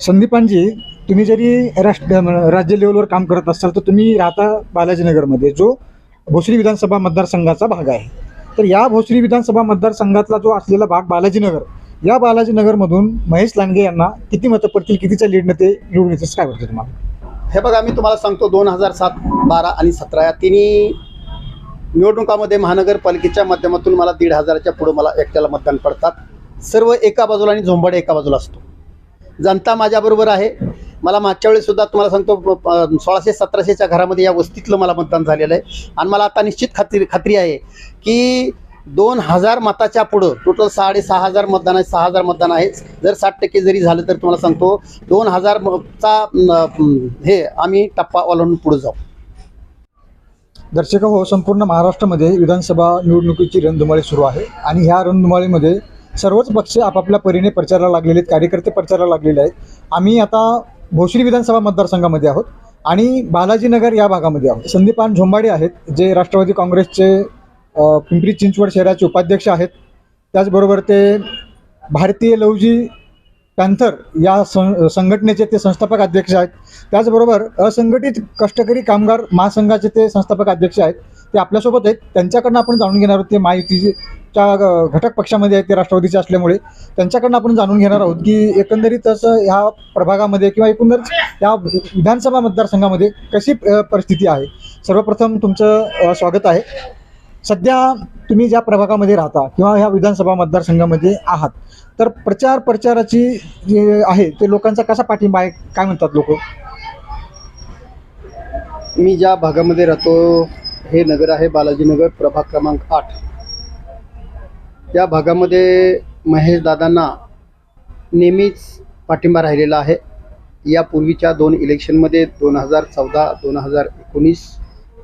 संदीपांजी तुम्ही जरी राष्ट्र राज्य लेवलवर काम करत असाल तर तुम्ही राहता बालाजीनगरमध्ये जो भोसरी विधानसभा मतदारसंघाचा भाग आहे. तर या भोसरी विधानसभा मतदारसंघातला जो असलेला भाग बालाजीनगर या बालाजीनगरमधून महेश लांडगे यांना किती मतं पडतील कितीच्या लीडनं ते निवडून येतं काय वाटतं तुम्हाला? हे बघा मी तुम्हाला सांगतो दोन हजार सात बारा आणि सतरा या तिन्ही निवडणुकामध्ये महानगरपालिकेच्या माध्यमातून मला दीड हजाराच्या पुढं मला एकट्याला मतदान पडतात. सर्व एका बाजूला आणि झोंबाडे एका बाजूला असतो. जनता माझ्याबरोबर आहे. मला मागच्या वेळेससुद्धा तुम्हाला सांगतो सोळाशे सतराशेच्या घरामध्ये या वस्तीतलं मला मतदान झालेलं आहे. आणि मला आता निश्चित खात्री खात्री आहे की दोन हजार मताच्या पुढं टोटल साडेसहा हजार मतदान आहे सहा हजार मतदान आहे. जर साठ टक्के जरी झालं तर तुम्हाला सांगतो दोन हजार हे आम्ही टप्पा ओलांडून पुढे जाऊ. दर्शक हो संपूर्ण महाराष्ट्रामध्ये विधानसभा निवडणुकीची रणधुमाळी सुरू आहे. आणि ह्या रणधुमाळीमध्ये सर्वच पक्ष आपापल्या परीने प्रचाराला लागलेले आहेत कार्यकर्ते प्रचाराला लागलेले आहेत. आम्ही आता भोसरी विधानसभा मतदारसंघामध्ये आहोत आणि बालाजीनगर या भागामध्ये आहोत. संदीपान झोंबाडे आहेत जे राष्ट्रवादी काँग्रेसचे पिंपरी चिंचवड शहराचे उपाध्यक्ष आहेत. त्याचबरोबर ते भारतीय लवजी पॅन्थर या सं संघटनेचे ते संस्थापक अध्यक्ष आहेत. त्याचबरोबर असंघटित कष्टकरी कामगार महासंघाचे ते संस्थापक अध्यक्ष आहेत. ते आपल्यासोबत आहेत. त्यांच्याकडनं आपण जाणून घेणार आहोत. ते महायुतीच्या घटक पक्षामध्ये आहेत. ते राष्ट्रवादीचे असल्यामुळे त्यांच्याकडनं आपण जाणून घेणार आहोत की एकंदरीतच ह्या प्रभागामध्ये किंवा एकंदरीत या विधानसभा मतदारसंघामध्ये कशी परिस्थिती आहे? सर्वप्रथम तुमचं स्वागत आहे. सध्या तुम्ही ज्या प्रभागामध्ये राहता किंवा ह्या विधानसभा मतदारसंघामध्ये आहात तर प्रचार प्रचाराची जे आहे ते लोकांचा कसा पाठिंबा आहे? काय म्हणतात लोक? मी ज्या भागामध्ये राहतो हे नगर आहे बालाजीनगर प्रभाग क्रमांक आठ. या भागामध्ये महेश दादांना नेहमीच पाठिंबा राहिलेला आहे. यापूर्वीच्या दोन इलेक्शनमध्ये दोन हजार चौदा दोन हजार एकोणीस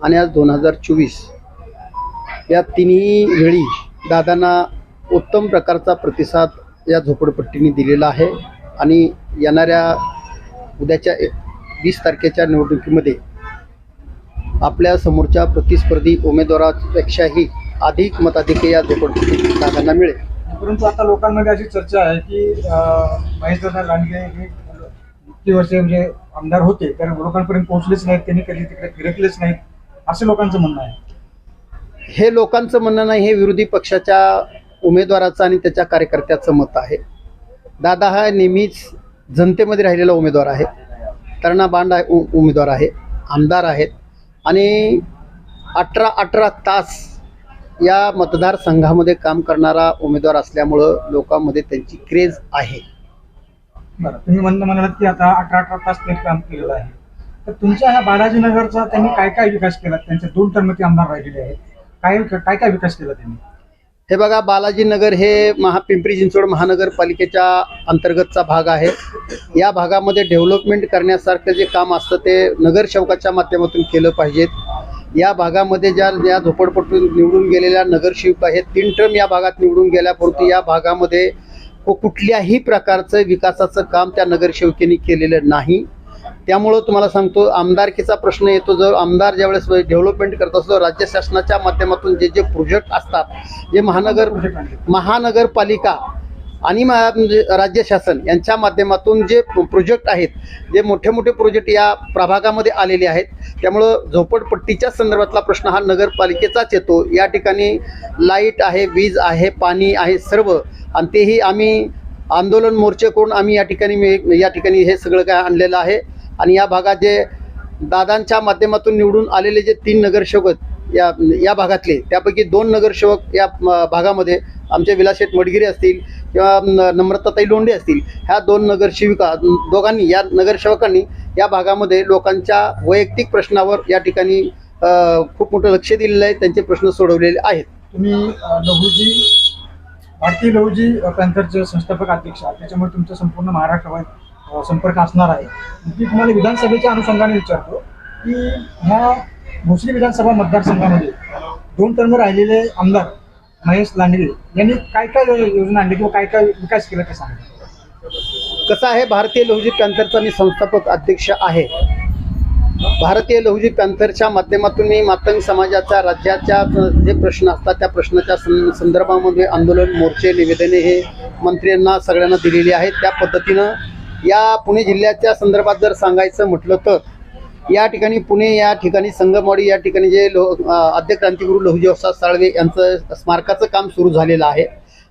आणि आज दोन हजार चोवीस या तिन्ही वेळी दादांना उत्तम प्रकारचा प्रतिसाद या झोपडपट्टीने दिलेला आहे. आणि येणाऱ्या उद्याच्या वीस तारखेच्या निवडणुकीमध्ये आपल्या समोरच्या प्रतिस्पर्धी उमेदवारापेक्षाही अधिक मताधिक्य या झोपडपट्टी दादांना मिळेल. परंतु आता लोकांमध्ये अशी चर्चा आहे की महेशदादा लांडगे हे इतकी वर्षे म्हणजे आमदार होते तर लोकांपर्यंत पोहोचलेच नाहीत त्यांनी कधी तिकडे फिरकलेच नाहीत असं लोकांचं म्हणणं आहे. हे लोकांचं म्हणणं नाही हे विरोधी पक्षाच्या उमेदवाराचं आणि त्याच्या कार्यकर्त्याचं मत आहे. दादा हा नेहमीच जनतेमध्ये राहिलेला उमेदवार आहे. तरणा बांड आहे उ- उमेदवार आहे आमदार आहेत. आणि अठरा अठरा तास या मतदारसंघामध्ये काम करणारा उमेदवार असल्यामुळं लोकांमध्ये त्यांची क्रेज आहे. बरं तुम्ही म्हणणं म्हणालात की आता अठरा अठरा तास त्यांनी काम केलेलं आहे. तर तुमच्या ह्या बालाजीनगरचा त्यांनी काय काय विकास केला? त्यांच्या दोन टर्म ते आमदार राहिलेले आहेत. काय काय काय विकास केला त्यांनी? हे बघा बालाजीनगर हे महा पिंपरी चिंचवड महानगरपालिकेच्या अंतर्गतचा भाग आहे. या भागामध्ये डेव्हलपमेंट करण्यासारखं जे काम असतं ते नगरसेवकाच्या माध्यमातून केलं पाहिजेत. या भागामध्ये ज्या ज्या झोपडपट्टून निवडून गेलेल्या नगरसेवक आहेत तीन टर्म या भागात निवडून गेल्यापुरती या भागामध्ये कुठल्याही प्रकारचं विकासाचं काम त्या नगरसेवकेने केलेलं नाही. त्यामुळं तुम्हाला सांगतो आमदारकीचा प्रश्न येतो जर आमदार ज्यावेळेस डेव्हलपमेंट करत असतो राज्य शासनाच्या माध्यमातून जे जे प्रोजेक्ट असतात जे महानगर महानगरपालिका आणि म्हणजे राज्य शासन यांच्या माध्यमातून जे प्रोजेक्ट आहेत जे मोठे मोठे प्रोजेक्ट या प्रभागामध्ये आलेले आहेत त्यामुळं झोपडपट्टीच्या संदर्भातला प्रश्न हा नगरपालिकेचाच येतो. या ठिकाणी लाइट आहे वीज आहे पाणी आहे सर्व. आणि तेही आम्ही आंदोलन मोर्चे करून आम्ही या ठिकाणी मी या ठिकाणी हे सगळं काय आणलेलं आहे. आणि या भागात जे दादांच्या माध्यमातून निवडून आलेले जे तीन नगरसेवक या या भागातले त्यापैकी दोन नगरसेवक या भागामध्ये आमचे विलासशेठ मडगिरे असतील किंवा नम्रताताई लोंढे असतील ह्या दोन नगरसेविका दोघांनी या नगरसेवकांनी या भागामध्ये लोकांच्या वैयक्तिक प्रश्नावर या ठिकाणी खूप मोठं लक्ष दिलेलं आहे त्यांचे प्रश्न सोडवलेले आहेत. तुम्ही लहूजी भारतीय लहूजी पॅन्थरचे संस्थापक अध्यक्ष आहात त्याच्यामुळे तुमचं संपूर्ण महाराष्ट्रावर संपर्क असणार आहे. मी तुम्हाला विधानसभेच्या अनुषंगाने विचारतो की ह्या भोसरी विधानसभा मतदारसंघामध्ये दोन टर्म राहिलेले आमदार महेश लांडगे यांनी काय काय योजना आणली किंवा काय काय विकास केला ते सांगा. कसं आहे भारतीय लहुजी पॅन्थरचा मी संस्थापक अध्यक्ष आहे. भारतीय लहुजी पॅन्थरच्या माध्यमातून मी मातंग समाजाच्या राज्याच्या जे प्रश्न असतात त्या प्रश्नाच्या सं संदर्भामध्ये आंदोलन मोर्चे निवेदने हे मंत्र्यांना सगळ्यांना दिलेली आहेत. त्या पद्धतीनं या पुणे जिल्ह्याच्या संदर्भात जर सांगायचं म्हटलं तर या ठिकाणी पुणे या ठिकाणी संगमवाडी या ठिकाणी जे लो आद्य क्रांतिगुरू लहुजी साळवे यांचं स्मारकाचं काम सुरू झालेलं आहे.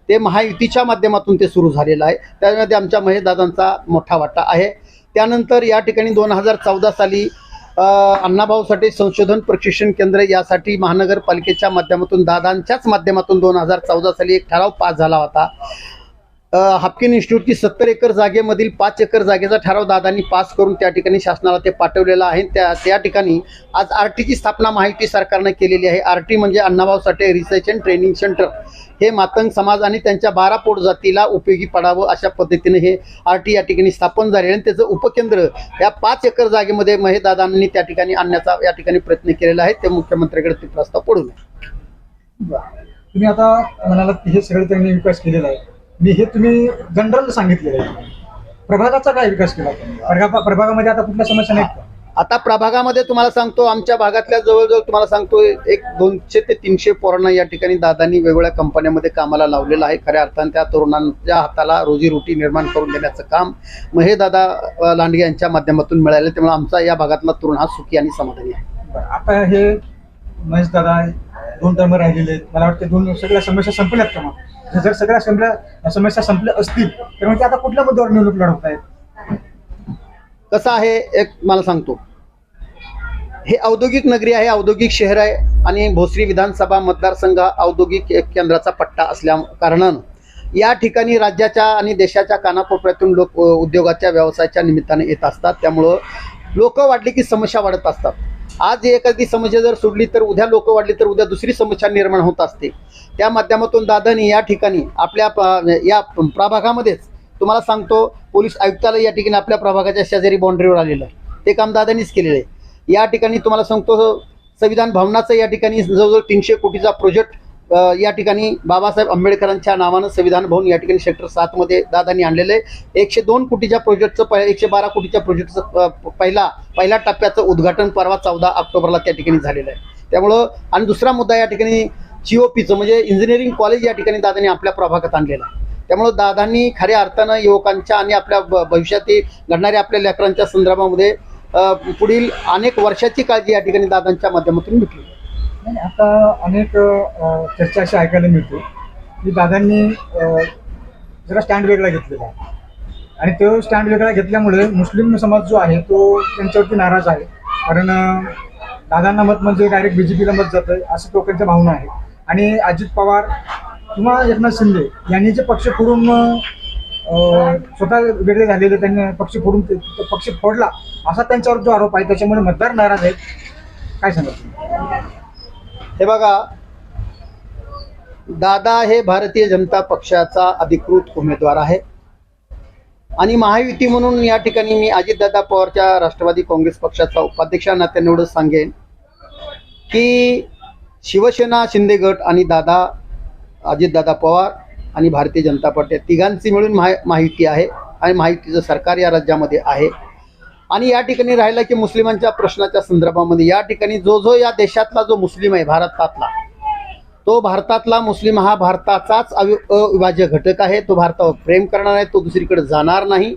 ते महायुतीच्या माध्यमातून ते सुरू झालेलं आहे. त्यामध्ये आमच्या महेशदादांचा मोठा वाटा आहे. त्यानंतर या ठिकाणी दोन हजार चौदा साली अण्णाभाऊ साठे संशोधन प्रशिक्षण केंद्र यासाठी महानगरपालिकेच्या माध्यमातून दादांच्याच माध्यमातून दोन हजार चौदा साली एक ठराव पास झाला होता. हाफकिन इन्स्टिट्यूटची सत्तर एकर जागेमधील पाच एकर जागेचा ठराव दादांनी पास करून त्या ठिकाणी शासनाला ते पाठवलेलं आहे. त्या त्या ठिकाणी आज आर टीची स्थापना माहिती सरकारनं केलेली आहे. आर टी म्हणजे Annabhau Sathe research and training centre. हे मातंग समाज आणि त्यांच्या बारा पोट जातीला उपयोगी पडावं अशा पद्धतीने हे आर टी या ठिकाणी स्थापन झाले आणि त्याचं उपकेंद्र या पाच एकर जागेमध्ये महेदादांनी त्या ठिकाणी आणण्याचा या ठिकाणी प्रयत्न केलेला आहे. ते मुख्यमंत्र्याकडे ते प्रस्ताव पडून तुम्ही आता म्हणाला की हे सगळं त्यांनी विकास केलेला आहे. मी हे तुम्ही जनरल सांगितलेलं आहे. प्रभागाचा काय विकास केला तुम्ही? प्रभा प्रभागामध्ये आता कुठल्या समस्या नाहीत का? आता प्रभागामध्ये तुम्हाला सांगतो आमच्या भागातल्या जवळजवळ तुम्हाला सांगतो एक दोनशे ते तीनशे पोरांना या ठिकाणी दादांनी वेगवेगळ्या कंपन्यांमध्ये कामाला लावलेलं आहे. खऱ्या अर्थाने त्या तरुणांच्या हाताला रोजीरोटी निर्माण करून देण्याचं काम मग हे दादा अ, लांडगे यांच्या माध्यमातून मिळालं त्यामुळे आमचा या भागातला तरुण हा सुखी आणि समाधानी आहे. बरं, आता हे महेश दादा दोन टर्म राहिलेले आहेत. मला वाटतं दोन सगळ्या समस्या संपल्यात का मग? जर सगळ्या संपल्या समस्या संपल्या असतील तर मग ते आता कुठल्या मुद्द्यावर निवडणूक लढवत आहेत? कसं आहे एक मला सांगतो. हे औद्योगिक नगरी आहे औद्योगिक शहर आहे आणि भोसरी विधानसभा मतदारसंघ औद्योगिक केंद्राचा पट्टा असल्या कारणानं. या ठिकाणी राज्याच्या आणि देशाच्या कानाकोपऱ्यातून लोक उद्योगाच्या व्यवसायाच्या निमित्ताने येत असतात. त्यामुळं लोक वाढली की समस्या वाढत असतात. आज एखादी समस्या जर सोडली तर उद्या लोक वाढली तर उद्या दुसरी समस्या निर्माण होत असते. त्या माध्यमातून दादानी या ठिकाणी आपल्या प- या प्रभागामध्येच तुम्हाला सांगतो पोलीस आयुक्तालय या ठिकाणी आपल्या प्रभागाच्या शेजारी बाउंड्रीवर आलेलं आहे. ते काम दादानीच केलेलं आहे. या ठिकाणी तुम्हाला सांगतो संविधान भवनाचं या ठिकाणी जवळजवळ तीनशे कोटीचा प्रोजेक्ट या ठिकाणी बाबासाहेब आंबेडकरांच्या नावानं संविधान भवन या ठिकाणी सेक्टर सातमध्ये दादांनी आणलेलं आहे. एकशे दोन कोटीच्या प्रोजेक्टचं प एकशे बारा कोटीच्या प्रोजेक्टचं पहिला पहिल्या टप्प्याचं उद्घाटन परवा चौदा ऑक्टोबरला त्या ठिकाणी झालेलं आहे. त्यामुळं आणि दुसरा मुद्दा या ठिकाणी जीओपीचं म्हणजे इंजिनिअरिंग कॉलेज या ठिकाणी दादांनी आपल्या प्रभागात आणलेलं आहे. त्यामुळं दादांनी खऱ्या अर्थानं युवकांच्या आणि आपल्या भविष्यातील घडणाऱ्या आपल्या लेकरांच्या संदर्भामध्ये पुढील अनेक वर्षाची काळजी या ठिकाणी दादांच्या माध्यमातून भेटली नाही आता अनेक चर्चा अशी ऐकायला मिळते की दादांनी जरा स्टँड वेगळा घेतलेला आहे. आणि तो स्टँड वेगळा घेतल्यामुळे मुस्लिम समाज जो आहे तो त्यांच्यावरती नाराज आहे. कारण दादांना मत म्हणजे डायरेक्ट बी जे पीला मत जातं असं लोकांच्या भावना आहे आणि अजित पवार किंवा एकनाथ शिंदे यांनी जे पक्ष फोडून स्वतः वेगळे झालेले त्यांनी पक्ष फोडून ते- तो पक्ष फोडला असा त्यांच्यावर जो आरोप आहे त्याच्यामुळे मतदार नाराज आहेत. काय सांगा हे बघा दादा हे भारतीय जनता पक्षाचा अधिकृत उमेदवार आहे. आणि महायुती म्हणून या ठिकाणी मी अजितदादा पवारच्या राष्ट्रवादी काँग्रेस पक्षाचा उपाध्यक्ष या नात्याने सांगेन की शिवसेना शिंदे गट आणि दादा अजितदादा पवार आणि भारतीय जनता पार्टी तिघांची मिळून महा माहिती आहे. आणि माहितीचं सरकार या राज्यामध्ये आहे. आणि या ठिकाणी राहिला की मुस्लिमांच्या प्रश्नाच्या संदर्भामध्ये या ठिकाणी जो जो या देशातला जो मुस्लिम आहे भारतातला तो भारतातला मुस्लिम हा भारताचाच अवि अविभाज्य घटक आहे. तो भारतावर प्रेम करणार आहे तो दुसरीकडे जाणार नाही.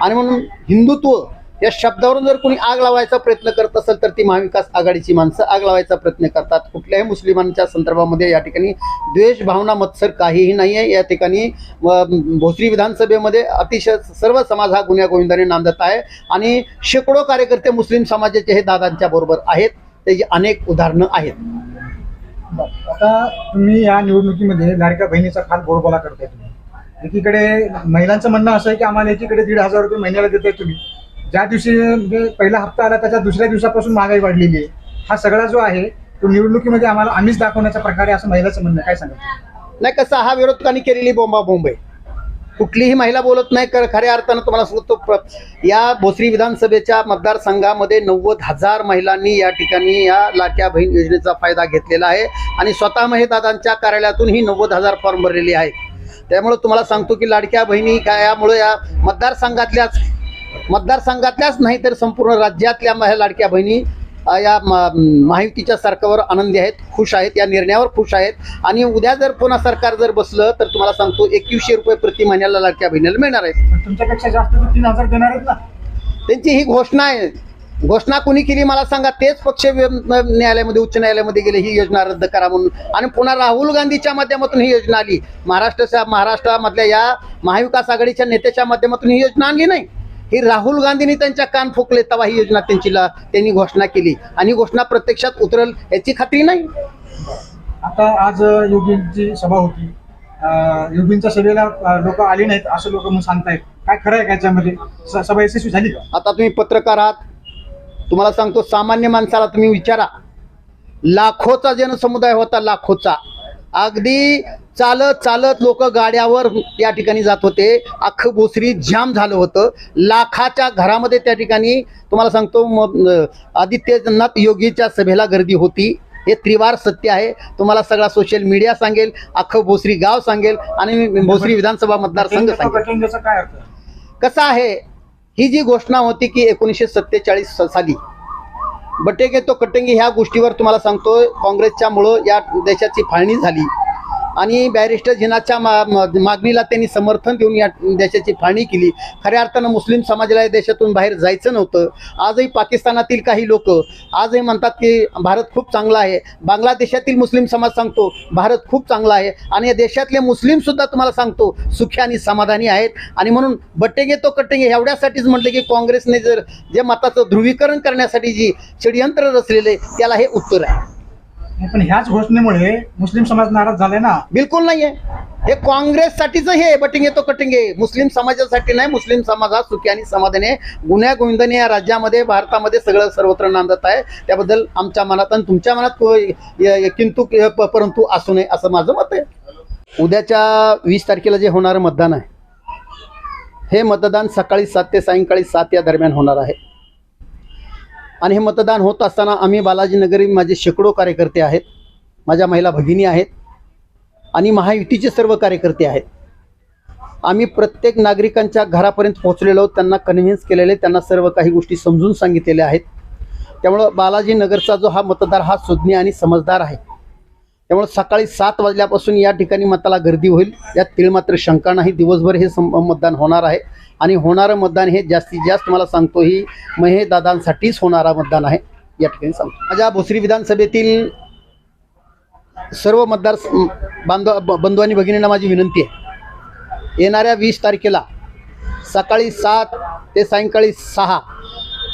आणि म्हणून हिंदुत्व या शब्दावरून जर कोणी आग लावायचा प्रयत्न करत असेल तर ती महाविकास आघाडीची माणसं आग लावायचा प्रयत्न करतात. कुठल्याही मुस्लिमांच्या संदर्भामध्ये या ठिकाणी द्वेष भावना मत्सर काहीही नाही आहे या ठिकाणी भोसरी विधानसभेमध्ये अतिशय सर्व समाज हा गुन्ह्यागोविंदाने नांदत आहे आणि शेकडो कार्यकर्ते मुस्लिम समाजाचे हे दादांच्या बरोबर आहेत. त्याची अनेक उदाहरणं आहेत. आता तुम्ही या निवडणुकीमध्ये लाडक्या बहिणीचा खाल बोरबोला करताय तुम्ही. एकीकडे महिलांचं म्हणणं असं आहे की आम्हाला एकीकडे दीड हजार रुपये महिन्याला देताय तुम्ही. ज्या दिवशी म्हणजे पहिला हप्ता आला त्याच्या दुसऱ्या दिवसापासून महागाई वाढलेली आहे. हा सगळा जो आहे तो निवडणुकीमध्ये आम्हाला आम्हीच दाखवण्याचा प्रकार आहे असं महिलाचं म्हणणं आहे. काय सांगत नाही कसं हा विरोधकांनी केलेली बोंबा बोंब आहे. कुठलीही महिला बोलत नाही कर खऱ्या अर्थानं तुम्हाला सांगतो प्र- या भोसरी विधानसभेच्या मतदारसंघामध्ये नव्वद हजार महिलांनी या ठिकाणी या लाट्या बहीण योजनेचा फायदा घेतलेला आहे. आणि स्वतः महिदादांच्या कार्यालयातून ही नव्वद हजार फॉर्म भरलेली आहे. त्यामुळे तुम्हाला सांगतो की लाडक्या बहिणी काय यामुळे या मतदारसंघातल्याच मतदारसंघातल्याच नाही तर संपूर्ण राज्यातल्या महिला लाडक्या बहिणी या महायुतीच्या सरकारवर आनंदी आहेत खुश आहेत या निर्णयावर खुश आहेत. आणि उद्या जर पुन्हा सरकार जर बसलं तर तुम्हाला सांगतो एकवीसशे रुपये प्रति महिन्याला लाडक्या बहिणीला मिळणार आहेत. तुमच्यापेक्षा जास्त तर तीन हजार देणार ना. त्यांची ही घोषणा आहे. घोषणा कोणी केली मला सांगा तेच पक्ष न्यायालयामध्ये उच्च न्यायालयामध्ये गेले ही योजना रद्द करा म्हणून. आणि पुन्हा राहुल गांधीच्या माध्यमातून ही योजना आली. महाराष्ट्राच्या महाराष्ट्रामधल्या या महाविकास आघाडीच्या नेत्याच्या माध्यमातून ही योजना आणली नाही. ही राहुल गांधींनी त्यांच्या कान फुकले तेव्हा ही योजना त्यांची त्यांनी घोषणा केली. आणि घोषणा प्रत्यक्षात उतरल याची खात्री नाही. आता आज योगींची सभा होती. योगींच्या सभेला लोक आली नाहीत असं लोक मग सांगतायत. काय खरं आहे याच्यामध्ये? सभा यशस्वी झाली का? आता तुम्ही पत्रकार आहात. तुम्हाला सांगतो सामान्य माणसाला तुम्ही विचारा. लाखोचा जनसमुदाय होता लाखोचा. अगदी चालत चालत लोक गाड्यावर त्या ठिकाणी जात होते. अख्खं भोसरी जाम झालं होतं. लाखाच्या घरामध्ये त्या ठिकाणी तुम्हाला सांगतो आदित्यनाथ योगीच्या सभेला गर्दी होती. हे त्रिवार सत्य आहे. तुम्हाला सगळा सोशल मीडिया सांगेल अख्खं भोसरी गाव सांगेल आणि भोसरी विधानसभा मतदारसंघ सांगेल. कसं आहे? ही जी घोषणा होती की एकोणीसशे सत्तेचाळीस साली. बटेगे तो कटेंगे ह्या गोष्टीवर तुम्हाला सांगतोय काँग्रेसच्या मुळं या देशाची फाळणी झाली. आणि बॅरिस्टर जिनाच्या मा मागणीला त्यांनी समर्थन देऊन या देशाची फाळणी केली. खऱ्या अर्थानं मुस्लिम समाजाला या देशातून बाहेर जायचं नव्हतं. आजही पाकिस्तानातील काही लोक आजही म्हणतात की भारत खूप चांगला आहे. बांगलादेशातील मुस्लिम समाज सांगतो भारत खूप चांगला आहे. आणि या देशातले मुस्लिमसुद्धा तुम्हाला सांगतो सुखी आणि समाधानी आहेत. आणि म्हणून बट्टेगे तो कट्टेगे एवढ्यासाठीच म्हटलं की काँग्रेसने जर जे मताचं ध्रुवीकरण करण्यासाठी जी षडयंत्र रचलेले त्याला हे उत्तर आहे. पण ह्याच घोषणेमुळे मुस्लिम समाज नाराज झालाय ना. बिलकुल नाहीये. हे काँग्रेससाठीच हे बटिंगे तो कटिंगे. मुस्लिम समाजासाठी नाही मुस्लिम समाज हा सुखी आणि समाधाने गुन्ह्या गोविंदाने या राज्यामध्ये भारतामध्ये सगळं सर्वत्र नांदत आहे. त्याबद्दल आमच्या मनात आणि तुमच्या मनात को- किंतु प- परंतु असू नये असं माझं मत आहे. उद्याच्या वीस तारखेला जे होणारं मतदान आहे हे मतदान सकाळी सात ते सायंकाळी सात या दरम्यान होणार आहे. आणि हे मतदान होत असताना आम्ही बालाजी नगरी माझे शेकडो कार्यकर्ते आहेत. माझ्या महिला भगिनी आहेत. आणि महायुतीचे सर्व कार्यकर्ते आहेत. आम्ही प्रत्येक नागरिकांच्या घरापर्यंत पोहोचलेलो आहोत, त्यांना कन्व्हिन्स केलेले त्यांना सर्व काही गोष्टी समजून सांगितलेल्या आहेत. त्यामुळं बालाजी नगरचा जो हा मतदार हा सुज्ञ आणि समजदार आहे. त्यामुळं सकाळी सात वाजल्यापासून या ठिकाणी मताला गर्दी होईल. यात तिळमात्र शंका नाही. दिवसभर हे सम मतदान होणार आहे. आणि होणारं मतदान हे जास्तीत जास्त मला सांगतो ही महेदादांसाठीच होणारा मतदान आहे. या ठिकाणी सांगतो. माझ्या भोसरी विधानसभेतील सर्व मतदार बांधव बंधू आणि भगिनींना माझी विनंती आहे. येणाऱ्या वीस तारखेला सकाळी सात ते सायंकाळी सहा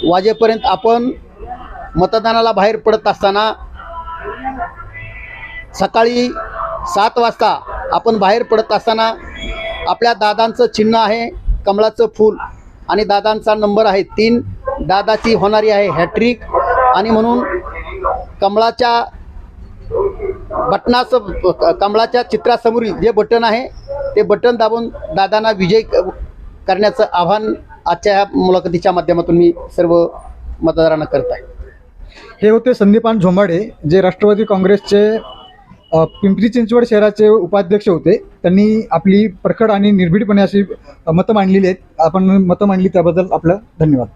वाजेपर्यंत आपण मतदानाला बाहेर पडत असताना सकाळी सात वाजता आपण बाहेर पडत असताना आपल्या दादांचं चिन्ह आहे कमळाचं फूल. आणि दादांचा नंबर आहे तीन. दादाची होणारी आहे हॅट्रिक. आणि म्हणून कमळाच्या बटनाचं कमळाच्या चित्रासमोरील जे बटन आहे ते बटन दाबून दादांना विजय करण्याचं आव्हान आजच्या ह्या मुलाखतीच्या माध्यमातून मी सर्व मतदारांना करत आहे. हे होते संदीपान झोंबाडे जे राष्ट्रवादी काँग्रेसचे पिंपरी चिंचवड शहराचे उपाध्यक्ष होते. त्यांनी आपली प्रखड आणि निर्भीडपणे अशी मतं मांडलेली आहेत. आपण मतं मांडली त्याबद्दल आपलं धन्यवाद.